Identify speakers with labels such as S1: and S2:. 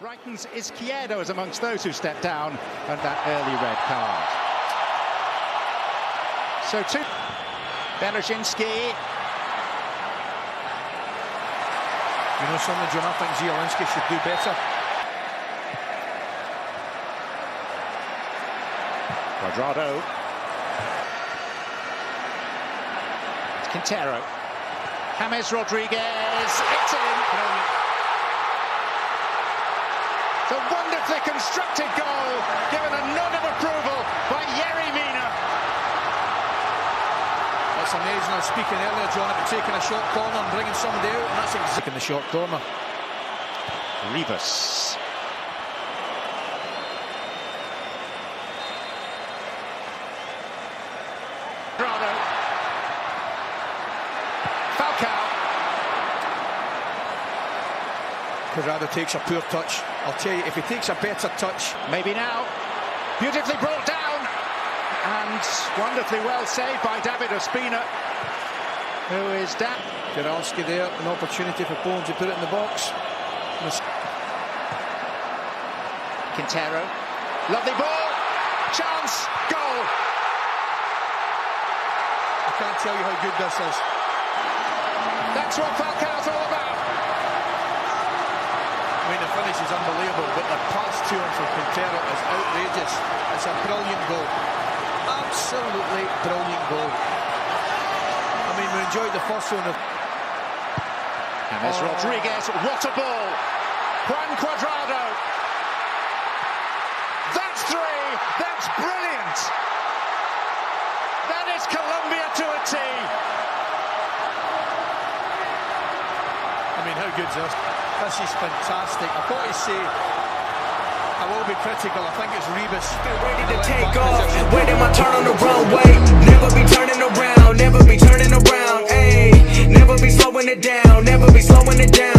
S1: Brighton's Izquierdo is amongst those who stepped down and that early red card. So two. Berezinski.
S2: You know something, John? I think Zielinski should do better.
S1: Quadrado. It's Quintero. James Rodriguez. It's in. It's a wonderfully constructed goal, given a nod of approval by Yerry Mina.
S2: That's amazing. I was speaking earlier, John, about taking a short corner and bringing somebody out, and that's exactly in the short corner.
S1: Rivas. Grado. Falcao.
S2: Quadrado takes a poor touch. I'll tell you, if he takes a better touch,
S1: Maybe now. Beautifully brought down. And wonderfully well saved by David Ospina, who is down.
S2: Geralski there, an opportunity for Bones to put it in the box.
S1: Quintero. Lovely ball. Chance. Goal.
S2: I can't tell you how good this is.
S1: That's what Falcao's
S2: finish is unbelievable, but the pass to him from Quintero is outrageous. It's a brilliant goal. Absolutely brilliant goal. I mean, we enjoyed the first one. Of,
S1: James Oh. Rodriguez. What a ball. Juan Cuadrado. That's three. That's brilliant. That is Colombia to a T.
S2: I mean, how good's this? This is fantastic. I've got to say, I will be critical. I think it's Rebus.
S3: Ready to take off. Turn on the runway? Never be turning around. Never be turning around. Ayy. Never be slowing it down. Never be slowing it down.